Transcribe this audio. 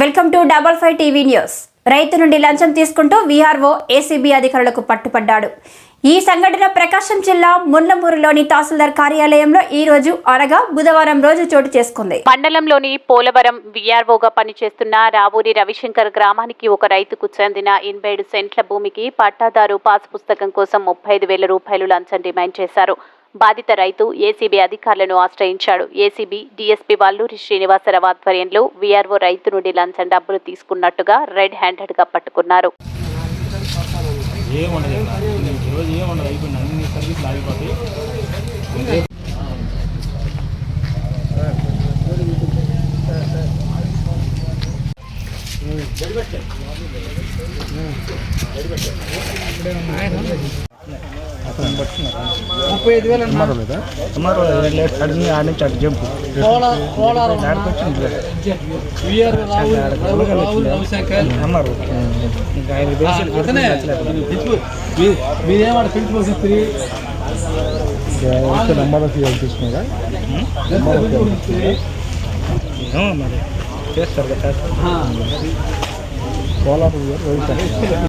Welcome to double five TV news. రైతు నుండి లంచం తీసుకుంటూ వీఆర్ఓ ఏసీబీ అధికారులకు పట్టుపడ్డాడు. ఈ సంఘటన ప్రకాశం జిల్లా మున్నమూరులోని తహసీల్దార్ కార్యాలయంలో ఈ రోజు అనగా బుధవారం రోజు చోటు చేసుకుంది. మండలంలోని పోలవరం విఆర్ఓగా పనిచేస్తున్న రావూరి రవిశంకర్ గ్రామానికి ఒక రైతుకు చెందిన ఎనభై సెంట్ల భూమికి పట్టాదారు పాస్ పుస్తకం కోసం ముప్పై ఐదు వేల రూపాయలు లంచం డిమాండ్ చేశారు. బాధిత రైతు ఏసీబీ అధికారులను ఆశ్రయించాడు. ఏసీబీ డీఎస్పీ వల్లూరి శ్రీనివాసరావు ఆధ్వర్యంలో వీఆర్ఓ రైతు నుండి లంచం డబ్బులు తీసుకున్నట్టుగా రెడ్ హ్యాండెడ్గా పట్టుకున్నారు. ముప్పై ఐదు వేలు అన్నారు సుమారు లేట్ అడిగి ఆడి నుంచి అటు జంపు. ఆడికి వచ్చింది విఆర్ రాహుల్ రాహుల్ రాహుల్ రవిశంకర్ అన్నారు ఇంకా ఆయన దేశాలు అతనే. మీరేమాట ప్రిన్సిపల్ చెప్తుంది నెంబర్ తీసుకున్నారా? ఏమో మరి. చేస్తారు కదా కోలాపూర్